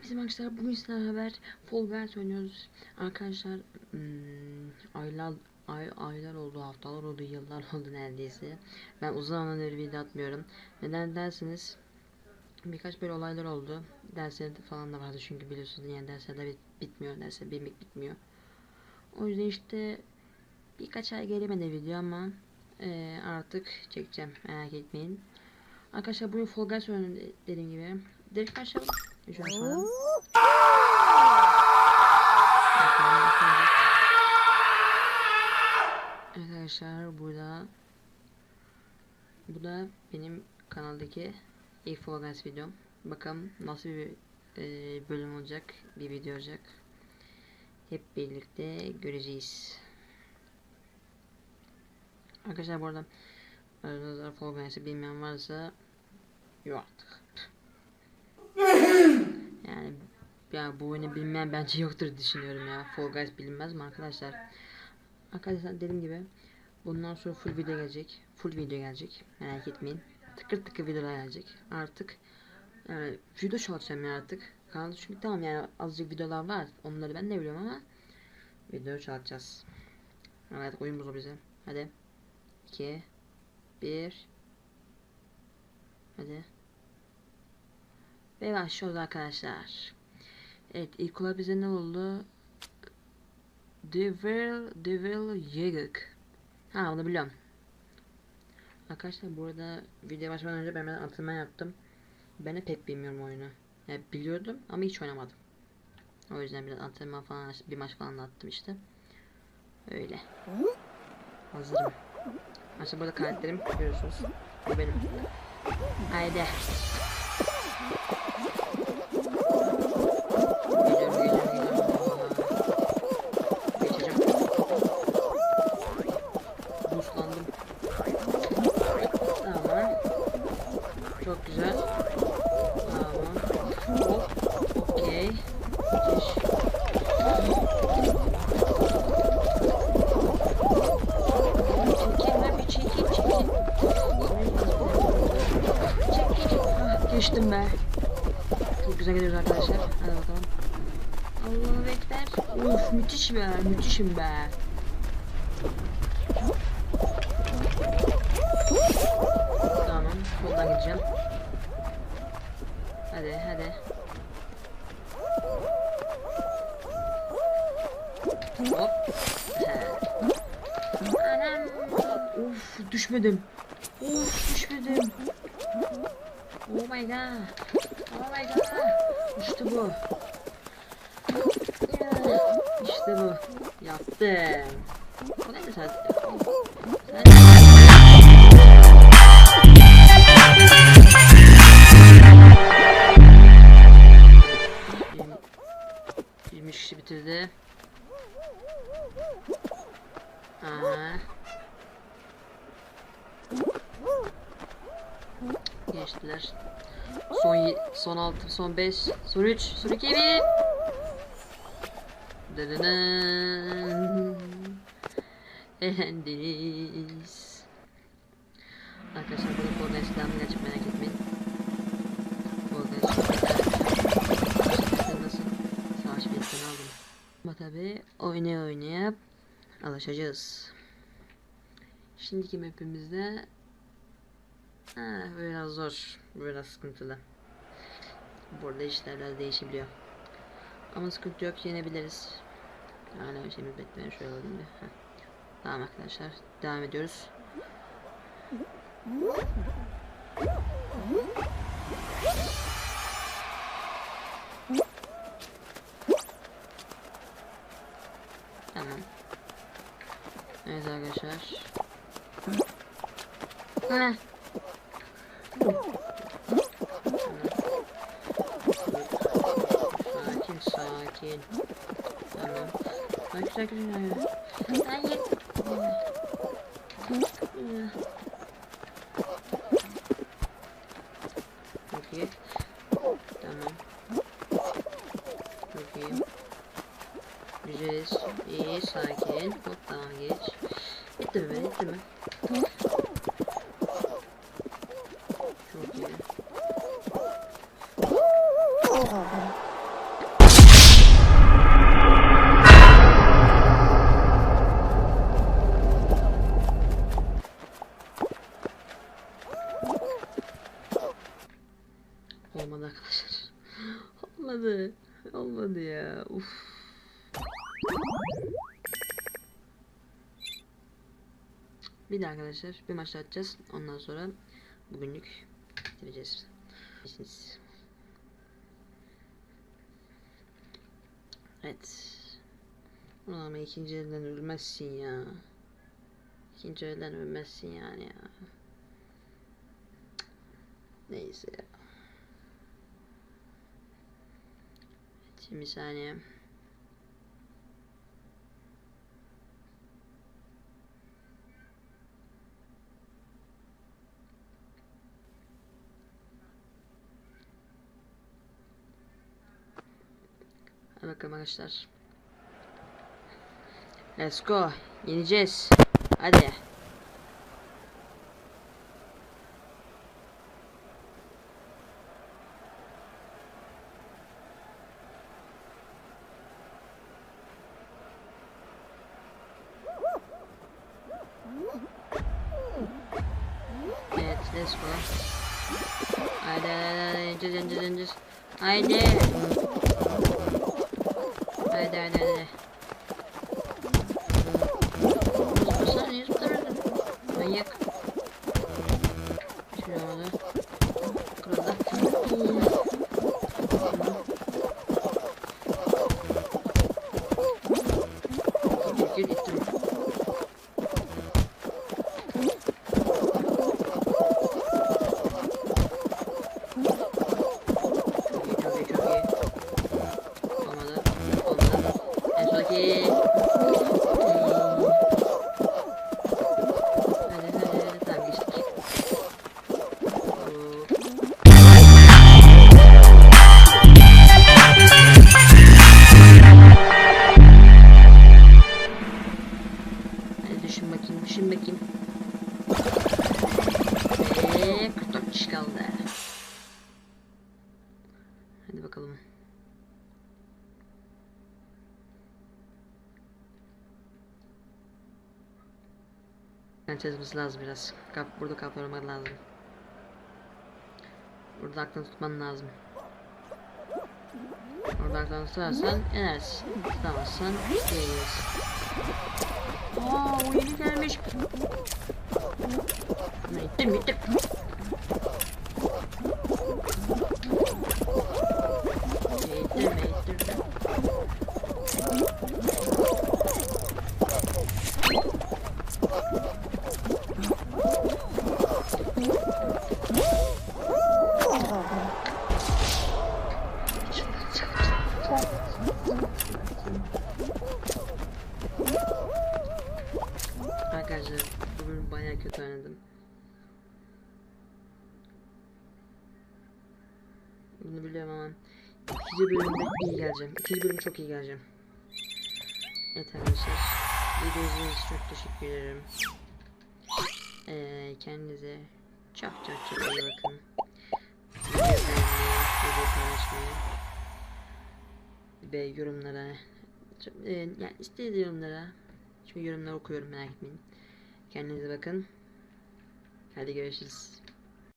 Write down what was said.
Hepsi arkadaşlar bugün sizlerle beraber Fall Guys oynuyoruz. Arkadaşlar hmm, aylar ay, aylar oldu, haftalar oldu, yıllar oldu neredeyse. Ben uzun zamandır video atmıyorum. Neden dersiniz? Birkaç böyle olaylar oldu. Derslerde falan da vardı çünkü biliyorsunuz yani derslerde bit bitmiyor, dersler bilmek bitmiyor. O yüzden işte birkaç ay gelemedi video ama e, artık çekeceğim merak etmeyin. Arkadaşlar bugün Fall Guys oynuyorum dediğim gibi. Direkt başlayalım. Arkadaşlar burada bu da benim kanaldaki ilk Fall Guys videom. Bakalım nasıl bir e, bölüm olacak, bir video olacak. Hep birlikte göreceğiz. Arkadaşlar bu arada aranızda Fall Guys'ı bilmeyen varsa yok artık. Yani ya bu oyunu bilmeyen bence yoktur düşünüyorum ya. Fall Guys bilinmez mi arkadaşlar? Arkadaşlar dediğim gibi bundan sonra full video gelecek. Full video gelecek. Merak etmeyin. Tıkır tıkır videolar gelecek. Artık yani video çalışacağım ya artık. Kanalda çünkü tamam yani azıcık videolar var. Onları ben de biliyorum ama video çalışacağız. Evet oyun bozu bize. Hadi. 2 1 Hadi. Ve başlıyoruz arkadaşlar. Evet ilk olarak bize ne oldu? Devil, Devil Yegek. Ha onu biliyorum. Arkadaşlar burada video başlamadan önce ben ben antrenman yaptım. Ben de pek bilmiyorum oyunu. Yani biliyordum ama hiç oynamadım. O yüzden biraz antrenman falan bir maç falan attım işte. Öyle. Hazırım. Aslında burada karakterim görüyorsunuz. Bu benim. Haydi. Uf müthiş be. Müthişim be. Tamam. Soldan gideceğim. Hadi hadi. Hop. Anam. Uf düşmedim. Uf düşmedim. Oh my god. Oh my god. İşte bu. İşte bu. Yaptım. Bu neydi sen? Yirmi bitirdi. Aha. Geçtiler. Son son 6, son 5, son 3, son 2, 1. Eğlendiniz. Arkadaşlar burada Fortnite silahını gerçek merak etmeyin. Silahını nasıl? Savaş bilgisini aldım. Ama tabi oynaya oynaya alışacağız. Şimdiki mapimizde Ha, biraz zor. Biraz sıkıntılı. Burada işler biraz değişebiliyor. Ama sıkıntı yok yenebiliriz. Hala şimdi bekleyin şöyle alalım bir. Heh. Tamam arkadaşlar devam ediyoruz. Tamam. Evet arkadaşlar. Heh. Sakin sakin. Tamam. Sakin sakin. Hayır. Çok iyi. Tamam. Çok iyi. Güzeliz. İyi sakin. Hop tamam geç. Gitti mi? Gitti mi? Bir de arkadaşlar bir maç atacağız. Ondan sonra bugünlük bitireceğiz. Evet. Ama ikinci elden ölmezsin ya. İkinci elden ölmezsin yani ya. Neyse ya. Şimdi saniye. Bakalım arkadaşlar. Let's go. Yeneceğiz. Hadi. Evet, let's go. Haydi, haydi, haydi, yeneceğiz, yeneceğiz, yeneceğiz. Haydi. Haydi, haydi, haydi. Basana, niye zıplamıyorsun? Manyak. Ben çözmesi lazım biraz. Kap, burada kapatmak lazım. Burada aklını tutman lazım. Orada aklını tutarsan inersin. Tutamazsan değiliz. Aa o yeni gelmiş. Gittim. Gittim bugün bayağı kötü oynadım. Bunu biliyorum ama ikinci bölümde iyi geleceğim. İkinci bölüm çok iyi geleceğim. Evet arkadaşlar. Video için çok teşekkür ederim. Ee, kendinize çok çok çok iyi bakın. Video paylaşmayı ve yorumlara e, yani istediğiniz yorumlara çünkü yorumları okuyorum merak etmeyin. Kendinize bakın. Hadi görüşürüz.